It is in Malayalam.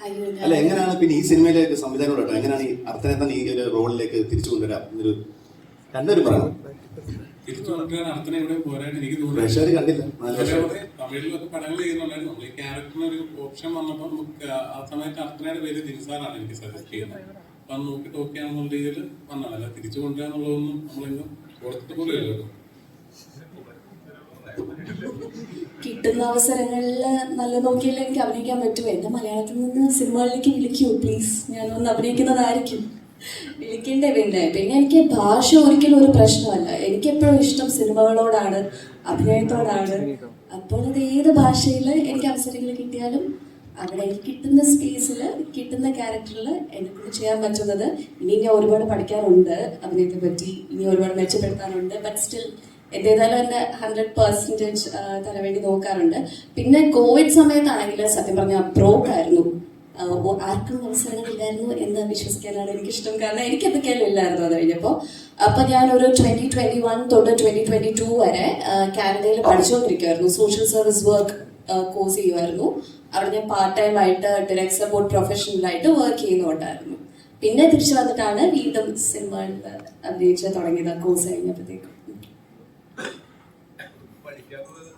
അല്ല എങ്ങനെയാണ് പിന്നെ ഈ സിനിമയിലേക്ക് സംവിധാനം കേട്ടോ? എങ്ങനെയാണ് ഈ അർത്ഥനേതൻ ഈ ഒരു റോളിലേക്ക് തിരിച്ചു കൊണ്ടുവരാം? എന്നൊരു രണ്ടുപേരും പറയണം. തിരിച്ചു ഇവിടെ പോരായിട്ട് എനിക്ക് പ്രേക്ഷകർ കണ്ടില്ല. നാല് വർഷം. അതേപോലെ തമിഴിലൊക്കെ പടങ്ങൾ ചെയ്യുന്നുണ്ടായിരുന്നു. നമ്മൾ ഈ ക്യാരക്ടറിന് ഒരു ഓപ്ഷൻ വന്നപ്പോൾ നമുക്ക് ആ- ആ സമയത്ത് അർത്ഥനയുടെ പേര് ദിൻസാറാണ് എനിക്ക് സജസ്റ്റ് ചെയ്യുന്നത്. അപ്പൊ അത് നോക്കിയിട്ട് ഓക്കെ ആണെന്നുള്ള രീതിയിൽ വന്നതാണ് അല്ല തിരിച്ചു കൊണ്ടുവരാന്നുള്ളതൊന്നും പോലും കേട്ടോ കിട്ടുന്ന അവസരങ്ങളിൽ നല്ല നോക്കിയാലേ എനിക്ക് അഭിനയിക്കാൻ പറ്റുമോ എന്നെ മലയാളത്തിൽ നിന്ന് സിനിമകളിലേക്ക് വിളിക്കൂ പ്ലീസ് ഞാൻ ഒന്ന് അഭിനയിക്കുന്നതായിരിക്കും. വിളിക്കണ്ടേ പിന്നെ? പിന്നെ എനിക്ക് ഭാഷ ഒരിക്കലും ഒരു പ്രശ്നമല്ല. എനിക്ക് എപ്പോഴും ഇഷ്ടം സിനിമകളോടാണ് അഭിനയത്തോടാണ്. അപ്പോൾ അത് ഏത് ഭാഷയിൽ എനിക്ക് അവസരങ്ങൾ കിട്ടിയാലും അവിടെ എനിക്ക് കിട്ടുന്ന സ്പേസിൽ കിട്ടുന്ന ക്യാരക്ടറിൽ എന്നെക്കൊണ്ട് ചെയ്യാൻ പറ്റുന്നത്. ഇനി ഞാൻ ഒരുപാട് പഠിക്കാറുണ്ട് അഭിനയത്തെ പറ്റി. ഇനി ഒരുപാട് മെച്ചപ്പെടുത്താനുണ്ട് ബട്ട് സ്റ്റിൽ എന്റേതായാലും എന്റെ ഹൺഡ്രഡ് പെർസെന്റേജ് തരവേണ്ടി വേണ്ടി നോക്കാറുണ്ട്. പിന്നെ കോവിഡ് സമയത്താണെങ്കിൽ സത്യം പറഞ്ഞാൽ ബ്രോക്കായിരുന്നു ആർക്കും അവസരങ്ങളില്ലായിരുന്നു എന്ന് വിശ്വസിക്കാനാണ് എനിക്കിഷ്ടം. കാരണം എനിക്ക് എന്തൊക്കെയാലും ഇല്ലായിരുന്നു അത് കഴിഞ്ഞപ്പോൾ അപ്പം ഞാൻ ഒരു ട്വന്റി ട്വന്റി വൺ തൊട്ട് ട്വന്റി ട്വന്റി ടു വരെ കാനഡയിൽ പഠിച്ചുകൊണ്ടിരിക്കുമായിരുന്നു സോഷ്യൽ സർവീസ് വർക്ക് കോഴ്സ് ചെയ്യുമായിരുന്നു അവിടെ ഞാൻ പാർട്ട് ടൈം ആയിട്ട് ഡിറക്ട് സപ്പോർട്ട് പ്രൊഫഷണലായിട്ട് വർക്ക് ചെയ്യുന്നുണ്ടായിരുന്നു പിന്നെ തിരിച്ചു വന്നിട്ടാണ് വീണ്ടും സിനിമകളിൽ അഭിനയിച്ച് തുടങ്ങിയത് കോഴ്സ് കഴിഞ്ഞപ്പോഴത്തേക്കും. പഠിക്കാത്തത്?